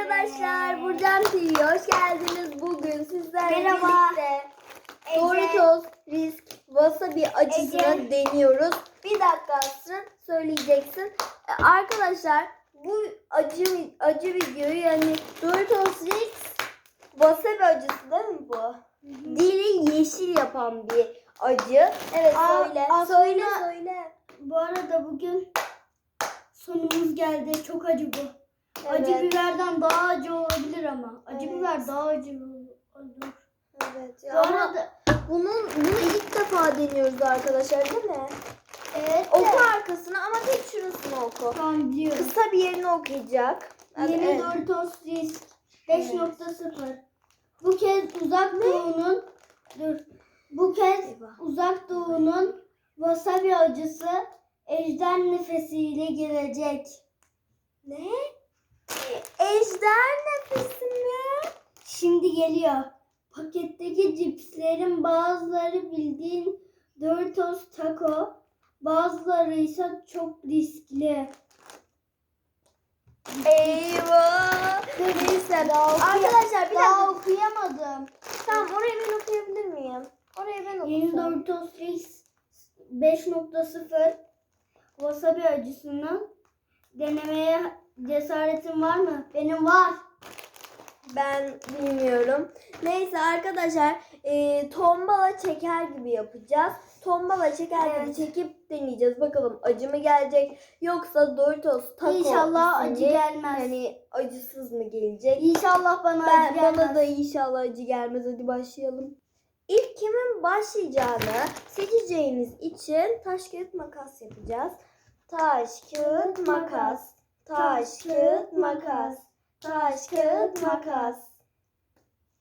arkadaşlar, Burcan TV'ye hoş geldiniz. Bugün sizlerle Merhaba. birlikte Ece. Doritos Risk Wasabi acısını Ece. deniyoruz. Bir dakika Asrın söyleyeceksin. E, Arkadaşlar bu acı acı videoyu yani Doritos Risk Wasabi acısı değil mi bu? Dili yeşil yapan bir acı. Evet Aa, söyle. aslında- Söyle söyle. Bu arada bugün sonumuz geldi. Çok acı bu. Acı Evet. biberden daha acı olabilir ama. Acı Evet. biber daha acı olur. Evet. Ya Bu ama arada bunun bunu ilk defa deniyoruz arkadaşlar değil mi? evet Oku arkasını ama tek şurasını oku. Tamam biliyorum. Kısa bir yerini okuyacak. Evet, Yeni evet. Doritos Risk 5.0. Bu kez uzak doğunun dur. Bu kez Eyvah. uzak doğunun wasabi acısı ejder nefesiyle gelecek. Ne? Ejder nefesi mi? Şimdi geliyor. Paketteki cipslerin bazıları bildiğin Doritos Taco, bazıları ise çok riskli. Eyvah. Neyse. Arkadaşlar bir Daha dakika. okuyamadım. Tamam orayı ben okuyabilir miyim? Orayı ben Yeni okusam. Doritos Rex 5.0 wasabi acısını denemeye cesaretin var mı? Benim var. Ben bilmiyorum. Neyse arkadaşlar e, tombala çeker gibi yapacağız. Tombala çeker gibi Evet. çekip deneyeceğiz. Bakalım acı mı gelecek yoksa Doritos Taco İnşallah acı gelmez. Hani acısız mı gelecek? İnşallah bana Ben, acı gelmez. bana da inşallah acı gelmez. Hadi başlayalım. İlk kimin başlayacağını seçeceğimiz için taş kağıt makas yapacağız. Taş kağıt makas. Taş kağıt makas. Taş kağıt makas.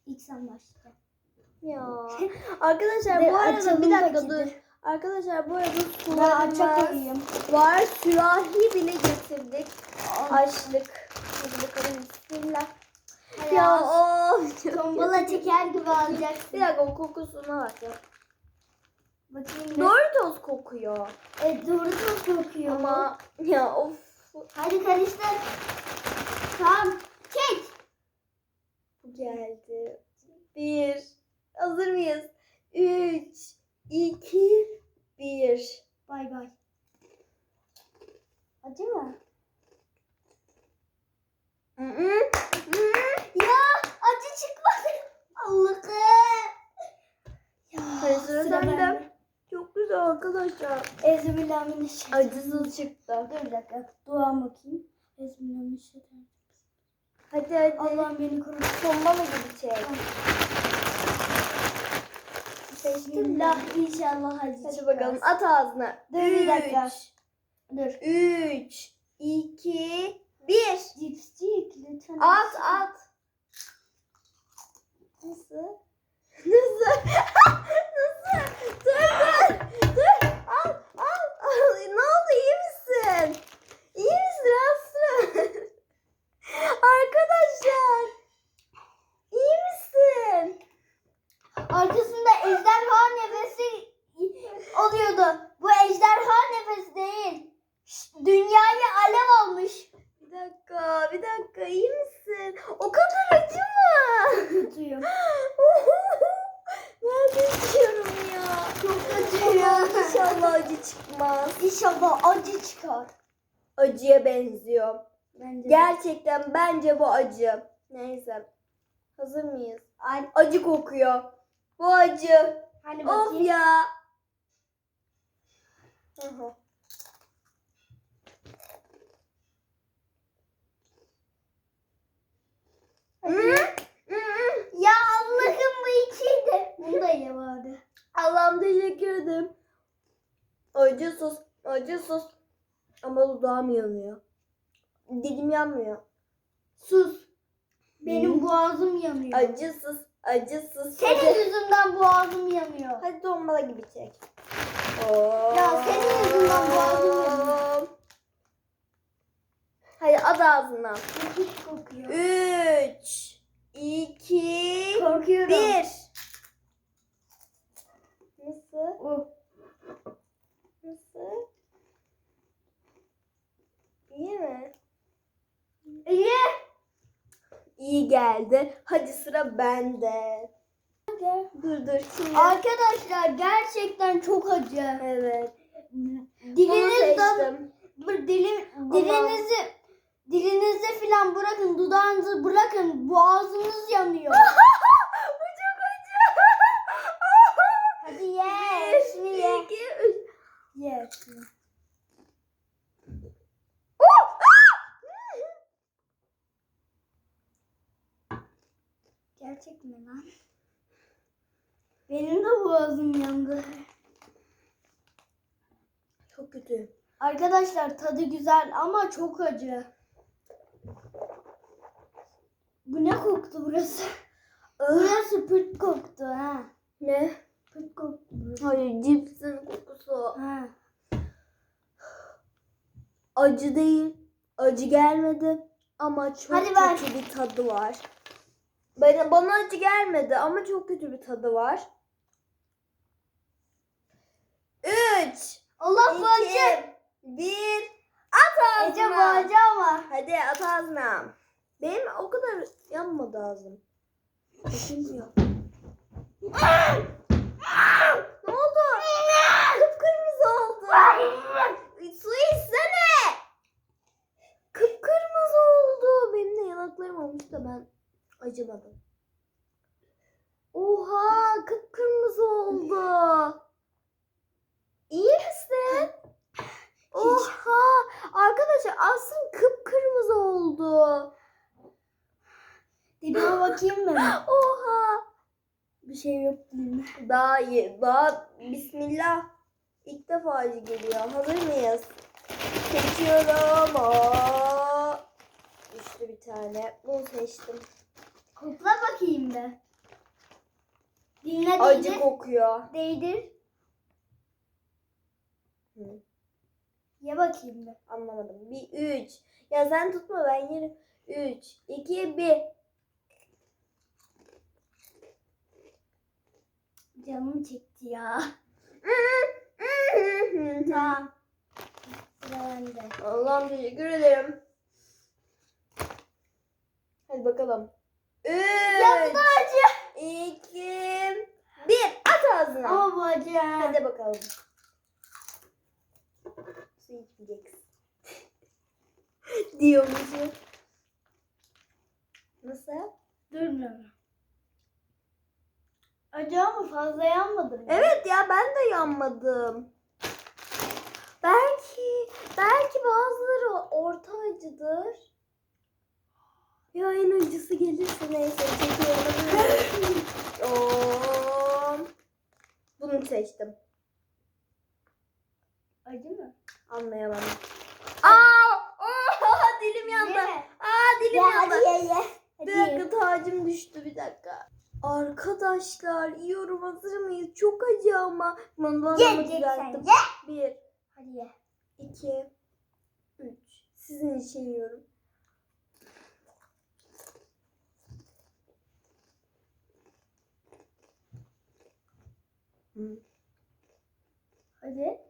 İlk sen başla. Ya. Arkadaşlar bu arada bir dakika paketi. dur. Arkadaşlar bu arada sularımız var. Sürahi bile getirdik. Açlık. Hadi bakalım bismillah. Ya Ya of. çok tombala çeker gibi alacaksın. Bir dakika o kokusuna bakacağım. Bakayım. ne? Doritos kokuyor. E, Doritos kokuyor. Ama ya of. Hadi karıştır. Tamam. Çek. Bu geldi. Bir. Hazır mıyız? Üç. iki, Bir. Bay bay. Acı mı? Hı hı. Hı. Ya acı çıkmadı. Allah'ım. Ya Hadi sıra sıra sende. bende. Çok güzel arkadaşlar. Ezbillahimineşşeytanirracim. Acısız çıktı. Dur bir dakika. Dua bakayım. Ezbillahimineşşeytanirracim. Hadi hadi. Allah'ım beni koru. Tombala gibi çek. Bismillah inşallah Hadi çıkmaz. bakalım at ağzına. Dur bir dakika. Dur. Üç. iki, Bir. Cipscik lütfen. At at. Nasıl? Nasıl? Nasıl? Dur dur. Dur. Al al al. Ne oldu iyi misin? İyi misin Aslı? Arkadaşlar. İyi misin? Arkasında ejderha nefesi oluyordu. Bu ejderha nefesi değil. Şşt, Dünyayı alev almış. Bir dakika, bir dakika. iyi misin? O kadar acı mı? Tutuyor. ben de içiyorum ya. Çok acı Ama ya. inşallah acı çıkmaz. İnşallah acı çıkar. Acıya benziyor. Bence de. Gerçekten bence bu acı. Neyse. Hazır mıyız? Ay, Acı kokuyor. Bu acı. Hani Of ya. Hı hı. Hı? Hı hı. Ya Allah'ım bu ikiydi. Bunu da ye bari. Allah'ım teşekkür ederim. Acı sos, acı sos. Ama dudağım yanıyor. Dilim yanmıyor. Sus. Benim Hı. boğazım yanıyor. Acısız, acısız. Senin yüzünden boğazım yanıyor. hadi tombala gibi çek. Ya senin yüzünden boğazım yanıyor. Hadi at ağzına. Hiç kokuyor. Üç, iki, Korkuyorum. bir. Nasıl? Oh. Nasıl? İyi mi? İyi. İyi geldi. Hadi sıra bende. Dur dur şimdi. Arkadaşlar gerçekten çok acı. Evet. Dilinizden dilim, dilinizi dilinizi falan bırakın, dudağınızı bırakın, boğazınız yanıyor. Bu çok acı. Hadi ye, Bir, şunu ye. iki, üç. Ye şunu. Gerçek mi lan? Benim de boğazım yandı. Çok kötü. Arkadaşlar tadı güzel ama çok acı. Bu ne koktu burası? Burası pırt koktu ha. Ne? Pırt koktu burası. Hayır cipsin kokusu. Ha. Acı değil. Acı gelmedi. Ama çok Hadi kötü bir tadı var. Bana, bana acı gelmedi ama çok kötü bir tadı var. Üç, Allah bu acı. iki, bir. At Ece bu ağzına. acı ama. Hadi at ağzına. Benim o kadar yanmadı ağzım. Bakayım ya. ne oldu? Kıpkırmızı oldu. Su içsene. Kıpkırmızı oldu. Benim de yanaklarım olmuş da ben acımadım. Oha kıpkırmızı oldu. İyi misin? Oha arkadaşlar aslında kıpkırmızı oldu. Dilime bakayım mı? Oha. Bir şey yok dilimde. Daha iyi. Daha bismillah. İlk defa acı geliyor. Hazır mıyız? Seçiyorum. Aa. Düştü bir tane. Bunu seçtim. Kokla bakayım be. Diline Acı değdir. kokuyor. Değdir. Hı, Ye bakayım be. anlamadım. Bir üç. Ya sen tutma ben yerim. Üç, iki, bir. Canım çekti ya. Tamam. Sıra bende. Allah'ım teşekkür ederim. Hadi bakalım. Üç, Ya iki, bir. At ağzına. Ama bu acı. ha. Hadi bakalım. Su içmeyeceksin. Diyormuşum. Nasıl? Durmuyorum. Acı ama fazla yanmadı mı? Evet ya ben de yanmadım. Belki, belki bazıları orta acıdır. Ya en acısı gelirse neyse çekiyorum. Oo. Bunu seçtim. Acı mı? Anlayamadım. Aa! Aa! Dilim yandı. Aa dilim Ya yandı. hadi ye ye. Bir dakika tacım düştü bir dakika. Arkadaşlar yiyorum hazır mıyız? Çok acı ama. Yiyeceksen düzelttim. Bir, Hadi ye. iki, üç. Sizin için yiyorum. Hı. Hadi.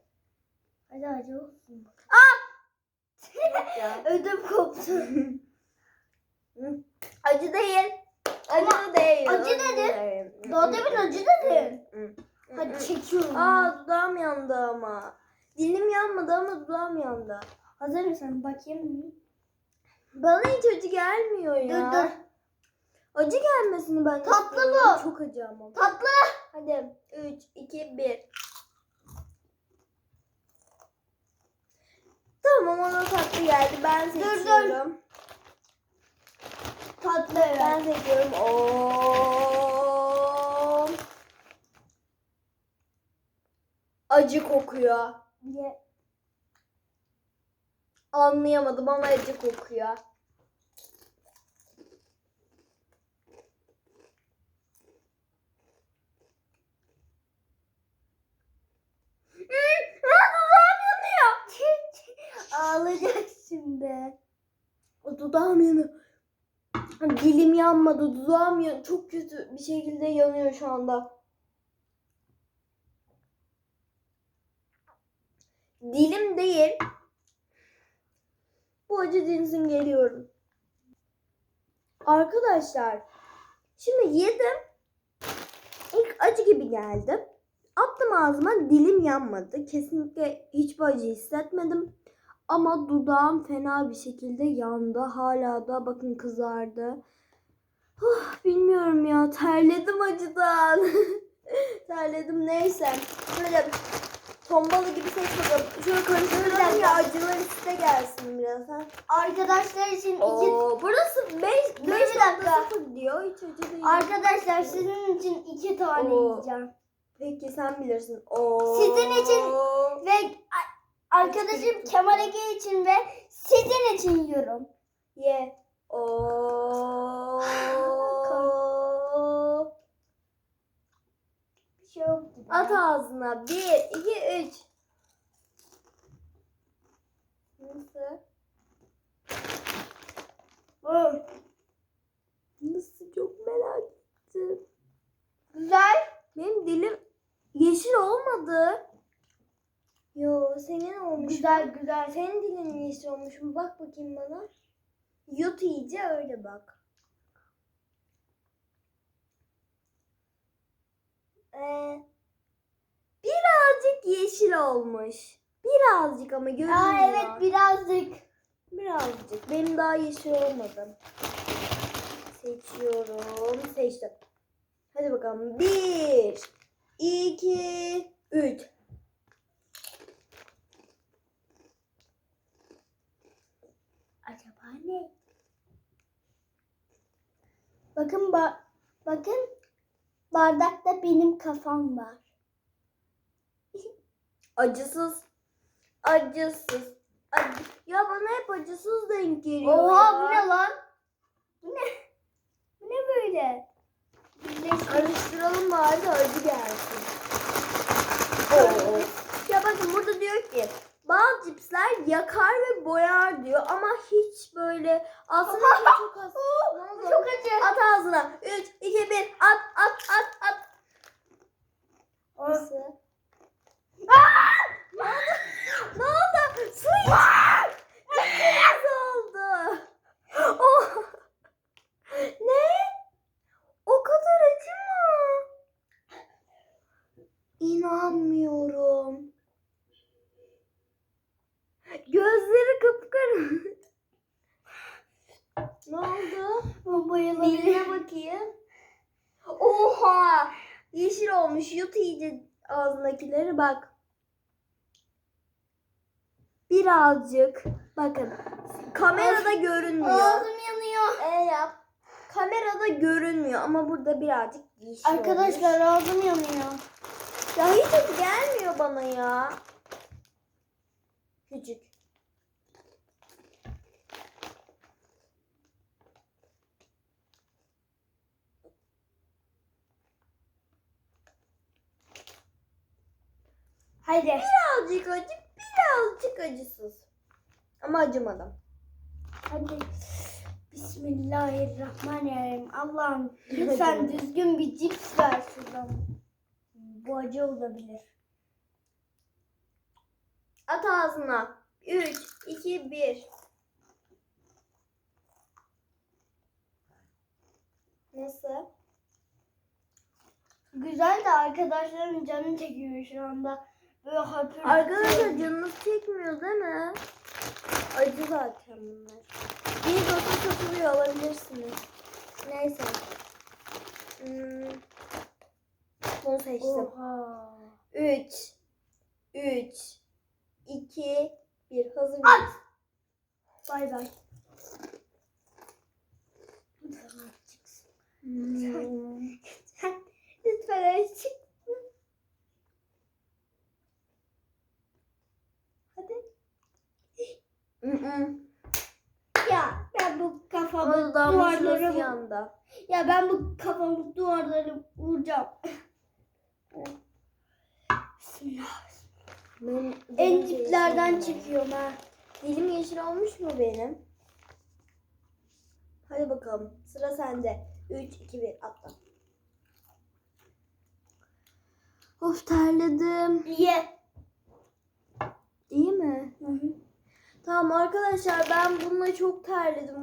Hadi acı olsun. Yok ya. Ödüm koptu. Acı değil. Acı değil. acı değil. Daha demin acı. Hı. Hadi çekiyorum. Aa dudağım yandı ama. Dilim yanmadı ama dudağım yandı. Hazır mısın? Bakayım. Bana hiç acı gelmiyor ya. Dur dur. Acı gelmesini ben Tatlı istiyorum. bu. Çok acı ama. Tatlı. Hadi 3, 2, 1. Tamam ona tatlı geldi. Ben Dur, dur. seçiyorum. Tatlı Ben evet. seçiyorum. Oo. Acı kokuyor. Ye. Anlayamadım ama acı kokuyor. Hmm, aa, dudağım yanıyor. Ağlayacak şimdi. O dudağım yanıyor. Dilim yanmadı, dudağım yan çok kötü bir şekilde yanıyor şu anda. Dilim değil. Bu acı dinsin geliyorum. Arkadaşlar şimdi yedim. İlk acı gibi geldi. Attım ağzıma dilim yanmadı. Kesinlikle hiçbir acı hissetmedim. Ama dudağım fena bir şekilde yandı. Hala da bakın kızardı. Huh, bilmiyorum ya terledim acıdan. terledim neyse. Böyle tombalı gibi ses bakalım. Şöyle karıştıralım ya acılar üste gelsin biraz. Ha? Arkadaşlar için iki Oo, burası 5 Dur bir dakika. diyor. Hiç acı değil. Arkadaşlar sizin için iki tane Oo. yiyeceğim. Peki sen bilirsin. Oo. Sizin için Ve arkadaşım Kemal Ege için ve sizin için yiyorum. Ye. Oo. Bir şey. At ağzına. 1, 2, 3. Nasıl? Nasıl çok merak ettim. Güzel. Benim yeşil olmadı. Yo senin olmuş. Güzel güzel. Senin dilin yeşil olmuş mu? Bak bakayım bana. Yut iyice öyle bak. Ee, birazcık yeşil olmuş. Birazcık ama görünüyor. Aa evet birazcık. Birazcık. Benim daha yeşil olmadı. Seçiyorum. Seçtim. Hadi bakalım. Bir, iki, üç. Acaba ne? Bakın ba bakın bardakta benim kafam var. Acısız. Acısız. Acı. Ya bana hep acısız denk geliyor Oha ya. bu ne lan? Bu ne? Bu ne böyle? Karıştıralım bari de acı gelsin. Oo. Ya bakın burada diyor ki bazı cipsler yakar ve boyar diyor ama hiç böyle aslında çok az. Çok acı. At ağzına. 3, 2, 1. At, at, at, at. Nasıl? ne oldu? Ne oldu? Su iç. Nasıl oldu? Oh. Ne? O kadar acı mı? İnanmıyorum. Gözleri kıpkırmızı. ne oldu? Ben bayılabilirim. Diline bakayım. Oha! Yeşil olmuş. Yut iyice ağzındakileri bak. Birazcık. Bakın. Kamerada görünmüyor. Ağzım yanıyor. E yap. Kamerada görünmüyor ama burada birazcık yeşil olmuş. Arkadaşlar ağzım yanıyor. Ya hiç gelmiyor bana ya. Küçük. Haydi. Birazcık acı, birazcık acısız. Ama acımadım. Hadi. Bismillahirrahmanirrahim. Allah'ım lütfen düzgün bir cips ver şuradan. Bu acı olabilir. At ağzına. 3, 2, 1. Nasıl? Güzel de arkadaşların canı çekiyor şu anda. Böyle hapır. Arkadaşlar canınız çekmiyor değil mi? Acı zaten bunlar. Bir dosa satılıyor alabilirsiniz. Neyse. Hmm. Bunu seçtim. Oha. 3 3 2 1 hazır At. mıyız? Bay bay. Hmm. Lütfen öyle çık. Hadi. Mm-mm. Ya ben bu kafamı duvarlara yandı. Ya ben bu kafamı duvarlara vuracağım. Bismillah. Benim En diplerden çekiyorum ha. Dilim yeşil olmuş mu benim? Hadi bakalım. Sıra sende. 3, 2, 1 atla. Of terledim. Ye. İyi mi? Tamam arkadaşlar ben bununla çok terledim.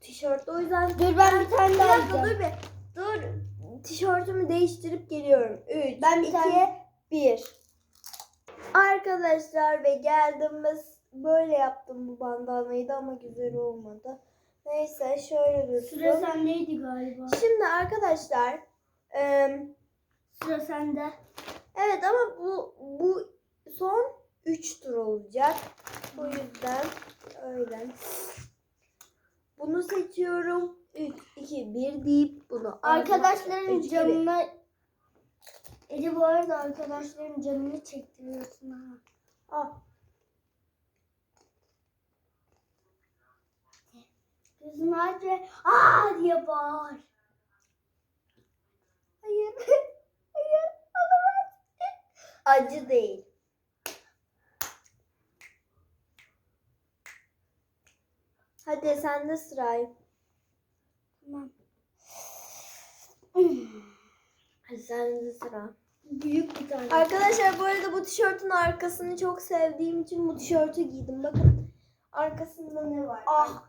tişört. O yüzden Dur ben bir tane daha alacağım. dur bir. Dur. Tişörtümü değiştirip geliyorum. 3, Ben bir 2, tane- 1. Arkadaşlar ve geldim ve böyle yaptım bu bandanayı da ama güzel olmadı. Neyse şöyle dursun. Sıra sendeydi galiba. Şimdi arkadaşlar em, Sıra sende. evet ama bu bu son 3 tur olacak. O yüzden öyle. Bunu seçiyorum. 3, 2, 1 deyip bunu. Arkadaşların Üç, canına Ece bu arada arkadaşların canını çektiriyorsun ha. Al. Gözünü aç ve aa diye bağır. Hayır. Hayır. Olamaz. Acı değil. Hadi sende sıra. Tamam. Hadi sende sıra. Büyük bir tane. Arkadaşlar bu arada bu tişörtün arkasını çok sevdiğim için bu tişörtü giydim. Bakın arkasında ne var? Ah.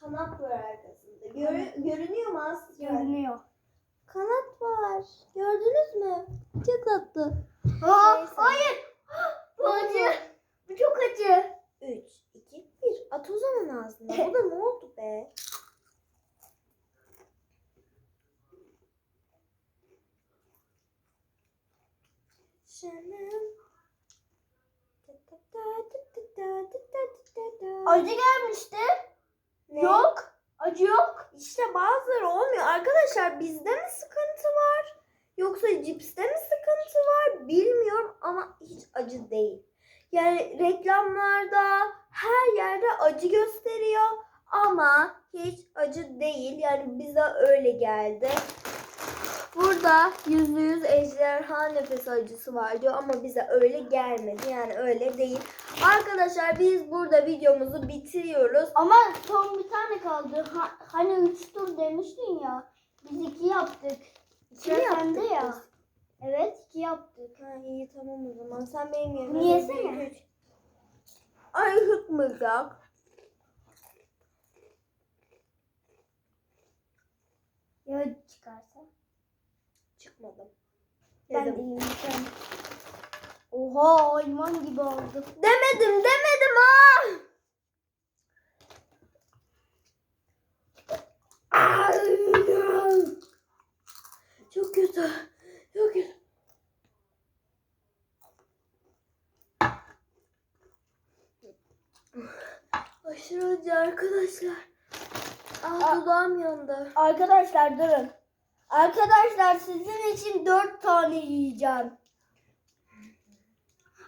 Kanat var arkasında. Görü- görünüyor mu Aslı? Görünüyor. Kanat var. Gördünüz mü? Çok tatlı. Aa, Neyse. hayır. Bu acı. Bu çok acı. 3, 2, 1. At o zaman ağzına. Bu da ne oldu be? Canım. Acı gelmişti. Ne? Yok. Acı yok. İşte bazıları olmuyor. Arkadaşlar bizde mi sıkıntı var? Yoksa cipste mi sıkıntı var? Bilmiyorum ama hiç acı değil. Yani reklamlarda her yerde acı gösteriyor ama hiç acı değil. Yani bize öyle geldi. Burada yüzde yüz ejderha nefesi acısı var diyor ama bize öyle gelmedi. Yani öyle değil. Arkadaşlar biz burada videomuzu bitiriyoruz. Ama son bir tane kaldı. Ha- hani üç tur demiştin ya. Biz iki yaptık. Mi yaptık sende ya. biz? İki yaptık. Ha iyi tamam o zaman. Sen benim yerime. Bunu yesene. üç. Ay hıkmayacak. Ya çıkarsa? Çıkmadım. Ben Dedim. de yiyeceğim. Oha hayvan gibi oldu. Demedim demedim ha. Çok kötü. Çok kötü. Aşırı acı arkadaşlar. Ah dudağım yandı. Arkadaşlar durun. Arkadaşlar sizin için dört tane yiyeceğim.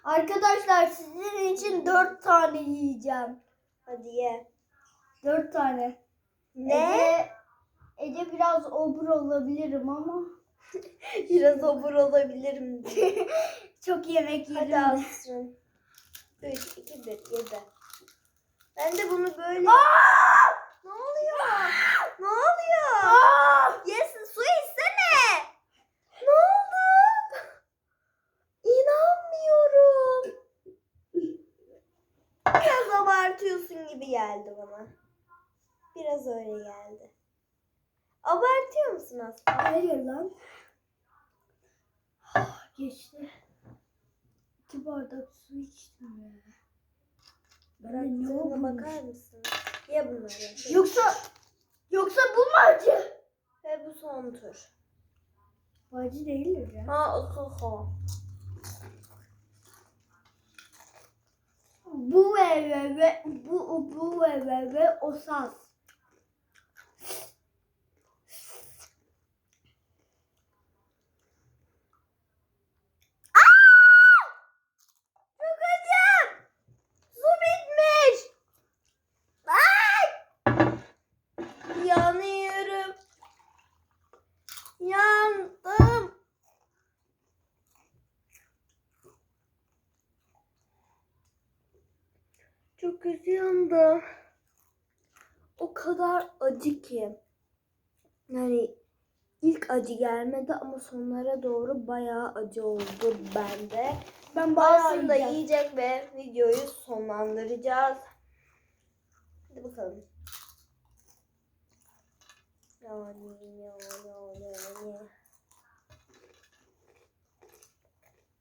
Arkadaşlar sizin için dört tane yiyeceğim. Hadi ye. Dört tane. Ne? Ece, Ece biraz obur olabilirim ama Biraz obur olabilirim. çok yemek Hadi yerim. alsın. 3, 2, 1, 7. Ben de bunu böyle... Ne oluyor? Ne oluyor? Yes, su içsene. Ne oldu? İnanmıyorum. Biraz abartıyorsun gibi geldi bana. Biraz öyle geldi. Abartıyor musun aslında? Hayır lan. Geçti. İki bardak su içtim ya. De ne olmuş? bakar mısın? Ye bunları. Yoksa yoksa bu mu acı? Ve bu son tur. Bu acı değildir ya. Ha, ha, ha. Bu ve ve ve bu bu ve ve ve o saz. Çok acı. Su bitmiş. Ay! Yanıyorum. Yandım. Çok yandım. O kadar acı ki. Yani ilk acı gelmedi ama sonlara doğru bayağı acı oldu bende. Ben bayağı Aslında yiyeceğim. yiyecek ve videoyu sonlandıracağız. Hadi bakalım. Yani, yani, yani.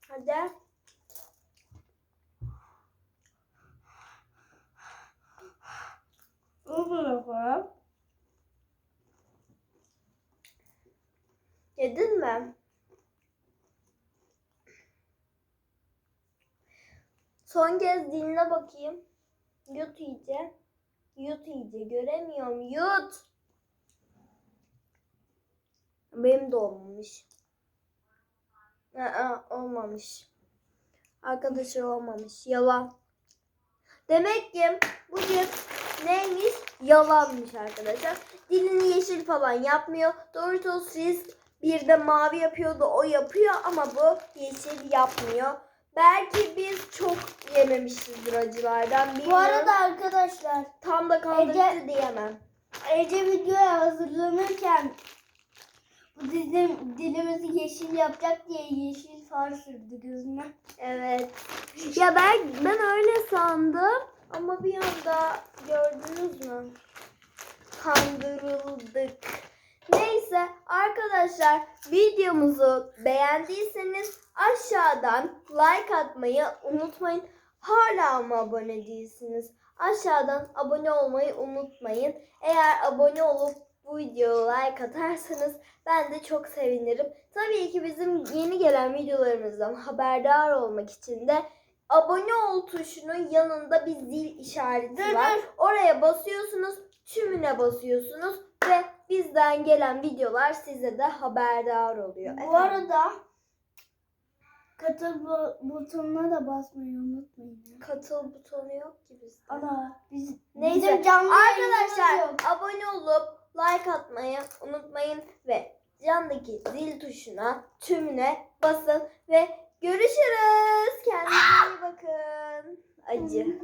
Hadi. Mi? Son kez diline bakayım. Yut iyice. Yut iyice. Göremiyorum. Yut. Benim de olmamış. Aa, olmamış. Arkadaşlar olmamış. Yalan. Demek ki bugün neymiş? Yalanmış arkadaşlar. Dilini yeşil falan yapmıyor. Doritos Risk bir de mavi yapıyordu. O yapıyor ama bu yeşil yapmıyor. Belki biz çok yememişizdir acılardan. Bu Bilmiyorum. arada arkadaşlar tam da kaldırıcı Ece- diyemem. Ece videoya hazırlanırken bu dilim, dilimizi yeşil yapacak diye yeşil far sürdü gözüne. Evet. Ya ben ben öyle sandım ama bir anda gördünüz mü? Kandırıldık. Neyse arkadaşlar videomuzu beğendiyseniz aşağıdan like atmayı unutmayın. Hala mı abone değilsiniz? Aşağıdan abone olmayı unutmayın. Eğer abone olup bu videoya like atarsanız ben de çok sevinirim. Tabii ki bizim yeni gelen videolarımızdan haberdar olmak için de abone ol tuşunun yanında bir zil işareti var. Oraya basıyorsunuz, tümüne basıyorsunuz ve bizden gelen videolar size de haberdar oluyor. Bu arada katıl bu- butonuna da basmayı unutmayın. katıl butonu yok ki bizde. Ana biz Neyse bizim canlı arkadaşlar abone olup like atmayı unutmayın ve yandaki zil tuşuna tümüne basın ve görüşürüz. Kendinize iyi bakın. Acı.